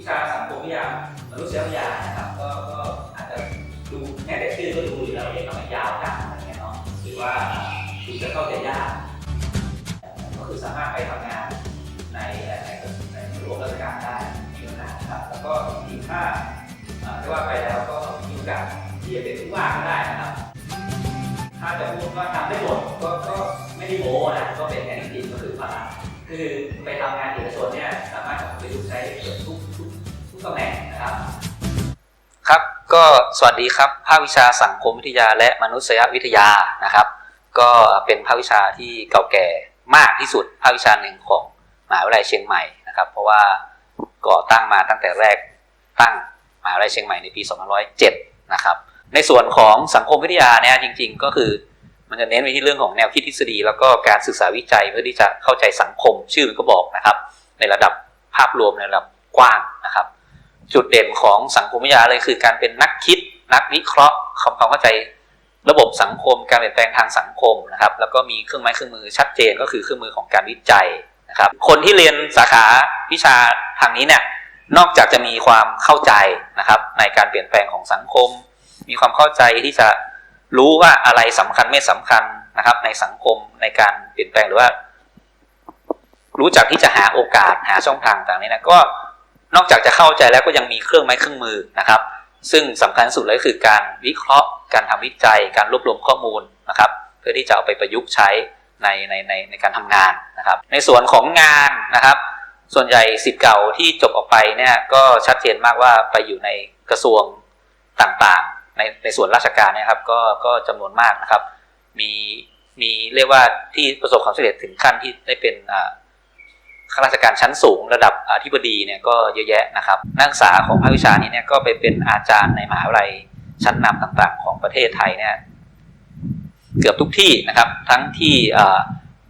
วิชาสังคมวิทยามนุษยวิทยานะครับก็ก็อาจจะดูแค่แต่ชื่อก็ดูอยู่แล้วเอ๊ะทำไมยาวจังอะไรเงี้ยเนาะหรือว่าดูจะเข้าใจยากก็คือสามารถไปทำงานในในในระบบราชการได้มีปัญหาครับแล้วก็จริงๆถ้าอ่าจะว่าไปแล้วก็มีโอกาสที่จะเป็นผู้ว่าก็ได้นะครับถ้าจะพูดว่าทำได้หมดก็ก็ไม่ได้โม้นะก็เป็นแค่จริงก็คือว่าคือไปทำงานเอกชนเนี่ย ก็สวัสดีครับภาควิชาสังคมวิทยาและมนุษยวิทยานะครับ ก็เป็นภาควิชาที่เก่าแก่มากที่สุดภาควิชาหนึ่งของมหาวิทยาลัยเชียงใหม่นะครับ เพราะว่าก่อตั้งมาตั้งแต่แรกตั้งมหาวิทยาลัยเชียงใหม่ในปี 2507 นะครับ ในส่วนของสังคมวิทยาเนี่ยจริง ๆ ก็คือมันจะเน้นไปที่เรื่องของแนวคิดทฤษฎี แล้วก็การศึกษาวิจัยเพื่อที่จะเข้าใจสังคมชื่อมันก็บอกนะครับ ในระดับภาพรวมในระดับกว้างนะครับ จุดเด่นของสังคมวิทยาเลยคือการเป็นนักคิด นักวิเคราะห์ทำความเข้าใจระบบสังคม การเปลี่ยนแปลงทางสังคมนะครับ แล้วก็มีเครื่องไม้เครื่องมือชัดเจนก็คือเครื่องมือของการวิจัยนะครับ คนที่เรียนสาขาวิชาทางนี้เนี่ยนอกจากจะมีความเข้าใจนะครับในการเปลี่ยนแปลงของสังคม มีความเข้าใจที่จะรู้ว่าอะไรสำคัญไม่สำคัญนะครับ ในสังคมในการเปลี่ยนแปลงหรือว่า รู้จักที่จะหาโอกาสหาช่องทางต่างๆนี้นะก็ นอกจากจะเข้าใจแล้วก็ยังมีเครื่องไม้เครื่องมือนะครับ ซึ่งสำคัญสุดเลยก็คือการวิเคราะห์ การทำวิจัย การรวบรวมข้อมูลนะครับ เพื่อที่จะเอาไปประยุกต์ใช้ในในในในการทำงานนะครับ ในส่วนของงานนะครับ ส่วนใหญ่สิทธิ์เก่าที่จบออกไปเนี่ยก็ชัดเจนมากว่าไปอยู่ในกระทรวงต่างๆ ในในส่วนราชการนยครับก็ก็จำนวนมากนะครับ มีมีเรียกว่าที่ประสบความสำเร็จถึงขั้นที่ได้เป็นอ่า ข้าราชการชั้นสูงระดับอธิบดีเนี่ยก็เยอะแยะนะครับ นักศึกษาของภาควิชานี้เนี่ยก็ไปเป็นอาจารย์ในมหาวิทยาลัยชั้นนำต่างๆ ของประเทศไทยเนี่ยเกือบทุกที่นะครับ ทั้งที่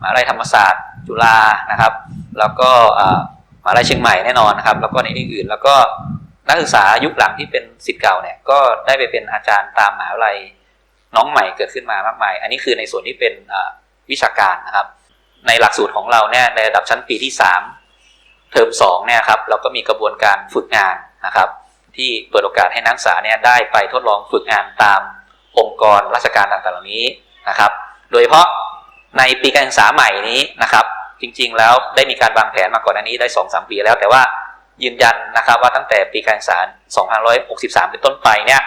มหาวิทยาลัยธรรมศาสตร์ จุฬานะครับ แล้วก็มหาวิทยาลัยเชียงใหม่แน่นอนนะครับ แล้วก็ในอื่นๆแล้วก็นักศึกษายุคหลังที่เป็นศิษย์เก่าเนี่ยก็ได้ไปเป็นอาจารย์ตามมหาวิทยาลัยน้องใหม่เกิดขึ้นมามากมาย อันนี้คือในส่วนที่เป็นวิชาการนะครับ ในหลักสูตรของเราเนี่ยในระดับชั้นปีที่ 3 เทอม2เนี่ยครับเราก็มีกระบวนการฝึกงานนะครับ ที่เปิดโอกาสให้นักศึกษาเนี่ยได้ไปทดลองฝึกงานตามองค์กรราชการต่างๆเหล่านี้นะครับ โดยเฉพาะในปีการศึกษาใหม่นี้นะครับ จริงๆ แล้วได้มีการวางแผนมาก่อนอันนี้ได้ 2-3 ปีแล้วแต่ว่ายืนยันนะครับว่าตั้งแต่ปีการศึกษา 2563 เป็นต้นไปเนี่ย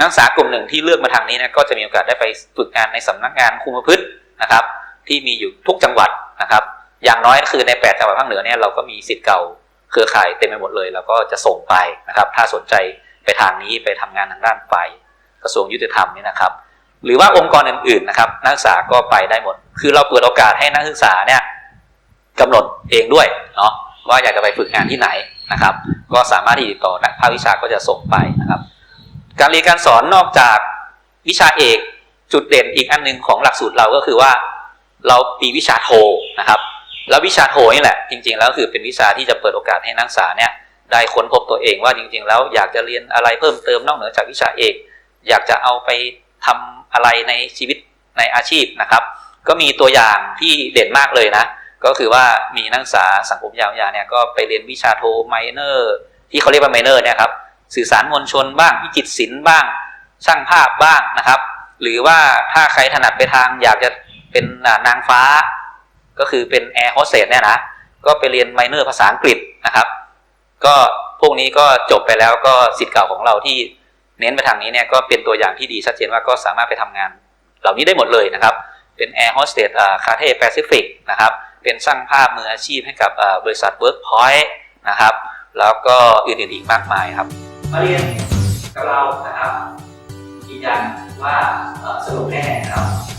นักศึกษากลุ่มหนึ่งที่เลือกมาทางนี้นี่ยก็จะมีโอกาสได้ไปฝึกงานในสำนักงานคุมประพฤตินะครับ ที่มีอยู่ทุกจังหวัดนะครับ อย่างน้อยก็คือใน 8 จังหวัดภาคเหนือเนี่ยเราก็มีสิทธิ์เก่าเครือข่ายเต็มไปหมดเลยแล้วก็จะส่งไปนะครับ ถ้าสนใจไปทางนี้ไปทำงานทางด้านฝ่ายกระทรวงยุติธรรมนี่นะครับ หรือว่าองค์กรอื่นๆนะครับ นักศึกษาก็ไปได้หมด คือเราเปิดโอกาสให้นักศึกษาเนี่ยกำหนดเองด้วยเนาะว่าอยากจะไปฝึกงานที่ไหนนะครับ ก็สามารถที่ติดต่อนักภาควิชาก็จะส่งไปนะครับ การเรียนการสอนนอกจากวิชาเอกจุดเด่นอีกอันหนึงของหลักสูตรเราก็คือว่า เรามีวิชาโทนะครับ แล้ววิชาโทนี่แหละ จริง ๆ แล้วคือเป็นวิชาที่จะเปิดโอกาสให้นักศึกษาเนี่ยได้ค้นพบตัวเองว่าจริง ๆ แล้วอยากจะเรียนอะไรเพิ่มเติมนอกเหนือจากวิชาเอก อยากจะเอาไปทำอะไรในชีวิตในอาชีพนะครับ ก็มีตัวอย่างที่เด่นมากเลยนะ ก็คือว่ามีนักศึกษาสังคมยาวิทยาเนี่ยก็ไปเรียนวิชาโทไมเนอร์ที่เขาเรียกว่าไมเนอร์เนี่ยครับสื่อสารมวลชนบ้างวิจิตรศิลป์บ้างช่างภาพบ้างนะครับ หรือว่าถ้าใครถนัดไปทางอยากจะ เป็นนางฟ้า ก็คือเป็นแอร์โฮสเตสเนี่ยนะ ก็ไปเรียนไมเนอร์ภาษาอังกฤษนะครับ ก็พวกนี้ก็จบไปแล้วก็สิทธิ์เก่าของเราที่เน้นไปทางนี้เนี่ยก็เป็นตัวอย่างที่ดีชัดเจนว่าก็สามารถไปทำงาน เหล่านี้ได้หมดเลยนะครับ เป็นแอร์โฮสเตสคาเทแปซิฟิกนะครับ เป็นช่างภาพมืออาชีพให้กับบริษัทเวิร์กพอยต์นะครับ แล้วก็อื่นๆอีกมากมายครับ มาเรียนกับเรานะครับยืนยันว่าสนุกแน่นะครับสวัสดีครับ